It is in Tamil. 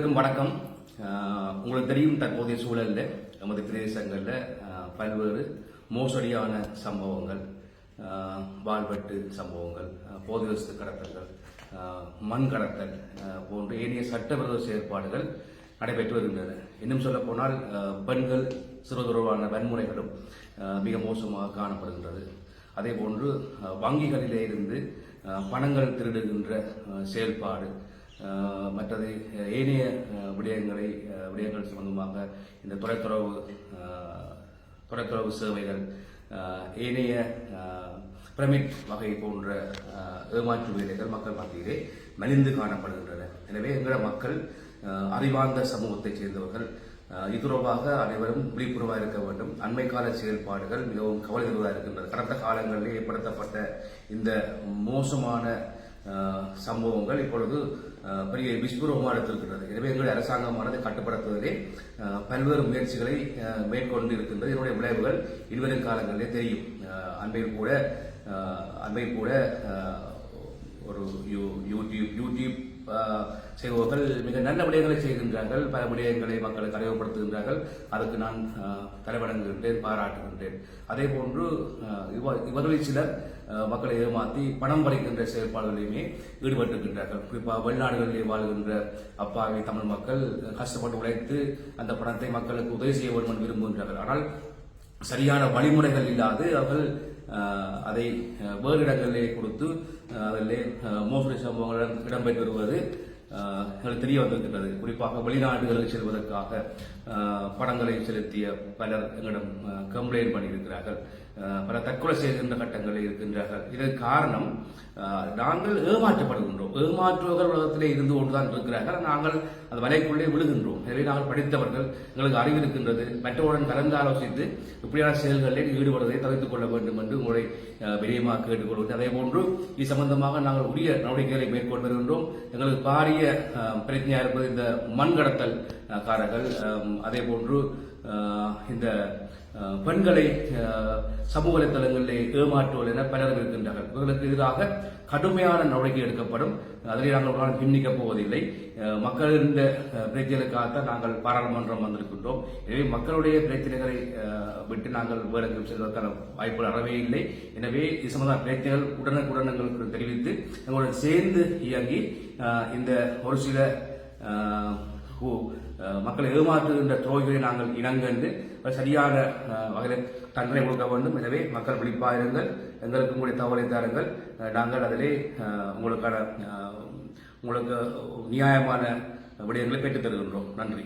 வணக்கம். உங்களுக்கு தெரியும் தற்போதைய சூழலில் நமது பிரதேசங்களில் பல்வேறு மோசடியான சம்பவங்கள் அஹ், வாழ்வெட்டு சம்பவங்கள் அஹ், போதைவஸ்து கடத்தல்கள் மண் கடத்தல் போன்ற ஏனைய சட்டவிரோத செயற்பாடுகள் நடைபெற்று வருகின்றன. இன்னும் சொல்ல போனால் பெண்கள் சிறுதொடர்பான வன்முறைகளும் மிக மோசமாக காணப்படுகின்றது. அதே போன்று வங்கிகளிலே இருந்து பணங்கள் திருடுகின்ற செயல்பாடு மற்றது ஏனைய விடயங்களை விடயங்கள் சம்பந்தமாக இந்த தொலைத்தொடர்பு தொலைத்தொடர்பு சேவைகள் ஏனைய பிரமிட் வகை போன்ற ஏமாற்று வேலைகள் மக்கள் மத்தியிலே மலிந்து காணப்படுகின்றன. எனவே எங்கள மக்கள் அறிவார்ந்த சமூகத்தைச் சேர்ந்தவர்கள் அஹ், இது தொடர்பாக அனைவரும் விழிப்புணர்வாக இருக்க வேண்டும். அண்மை கால செயல்பாடுகள் மிகவும் கவலையுள்ளதாக இருக்கின்றது. கடந்த காலங்களில் ஏற்படுத்தப்பட்ட இந்த மோசமான சம்பவங்கள் இப்பொழுது பெரிய விஸ்வரூபமாக எடுத்திருக்கிறது. எனவே எங்களுடைய அரசாங்கமானது கட்டுப்படுத்துவதிலே பல்வேறு முயற்சிகளை மேற்கொண்டு இருக்கின்றது இதனுடைய விளைவுகள் இனிவரும் காலங்களிலே தெரியும். அண்மையில் கூட அண்மையில் கூட ஒரு யூ யூடியூப் யூடியூப் செய்பவர்கள் மிக நல்ல விடயங்களை செய்கின்றார்கள். பல விடயங்களை மக்களுக்கு அறிமுகப்படுத்துகின்றார்கள். அதுக்கு நான் தலைவணங்குகின்றேன் பாராட்டுகின்றேன். அதே போன்று இவ- இவர்களில் சிலர் மக்களை ஏமாற்றி பணம் பறிக்கின்ற செயல்பாடுகளையுமே ஈடுபட்டிருக்கின்றார்கள். குறிப்பாக வெளிநாடுகளிலே வாழ்கின்ற அப்பாவி தமிழ் மக்கள் கஷ்டப்பட்டு உழைத்து அந்த பணத்தை மக்களுக்கு உதவி செய்ய வேண்டும் என்று விரும்புகின்றார்கள். ஆனால் சரியான வழிமுறைகள் இல்லாது அவர்கள் அதை வேறு இடங்களிலே கொடுத்து அதில் மோசடி சம்பவங்கள் இடம்பெற்று வருவது எங்களுக்கு தெரிய வந்திருக்கின்றது. குறிப்பாக வெளிநாடுகளுக்கு செல்வதற்காக படங்களை செலுத்திய பலர் எங்களிடம் கம்ப்ளைண்ட் பண்ணியிருக்கிறார்கள். பல தற்கொலை செய்கின்ற கட்டங்களில் இருக்கின்றார்கள். இதற்கு காரணம் நாங்கள் ஏமாற்றப்படுகின்றோம். ஏமாற்றுவர்கள் உலகத்திலே இருந்து கொண்டுதான் இருக்கிறார்கள். நாங்கள் அந்த வலைக்குள்ளே விழுகின்றோம். எனவே நாங்கள் படித்தவர்கள் எங்களுக்கு அறிவு இருக்கின்றது மற்றவருடன் கலந்து ஆலோசித்து இப்படியான செயல்களில் ஈடுபடுவதை தவிர்த்துக் கொள்ள வேண்டும் என்று உங்களை அஹ், வினயமாக கேட்டுக்கொள்வது அதே போன்று இது சம்பந்தமாக நாங்கள் உரிய நடவடிக்கைகளை மேற்கொண்டு வருகின்றோம். எங்களுக்கு பாரிய அஹ், பிரச்சனையாக இருப்பது இந்த மண் கடத்தல் காரர்கள் அதே போன்று இந்த பெண்களை சமூக வலைத்தளங்களிலே ஏமாற்றுவோர் என பலர் இருக்கின்றார்கள். இவர்களுக்கு எதிராக கடுமையான நடவடிக்கை எடுக்கப்படும். அதிலே நாங்கள் பின்னிக்கப் போவதில்லை. மக்களின் பிரச்சனைக்காகத்தான் நாங்கள் பாராளுமன்றம் வந்திருக்கின்றோம். எனவே மக்களுடைய பிரச்சனைகளை விட்டு நாங்கள் வேலைக்கு செல்வதற்கான வாய்ப்புகள் அறவே இல்லை. எனவே இது சம்பந்தமான பிரச்சனைகள் உடனுக்குடன் எங்களுக்கு தெரிவித்து எங்களுடன் சேர்ந்து இயங்கி இந்த ஒரு சில மக்களை ஏமாற்றுகின்ற துரோகிகளை நாங்கள் இணங்கண்டு சரியான வகையில் தண்டனை கொடுக்க வேண்டும். எனவே மக்கள் விழிப்பாயிருங்கள். எங்களுக்கு உங்களுடைய தகவலை தாருங்கள். நாங்கள் அதிலே உங்களுக்கான உங்களுக்கு நியாயமான விடயங்களை பெற்றுத் தருகின்றோம். நன்றி.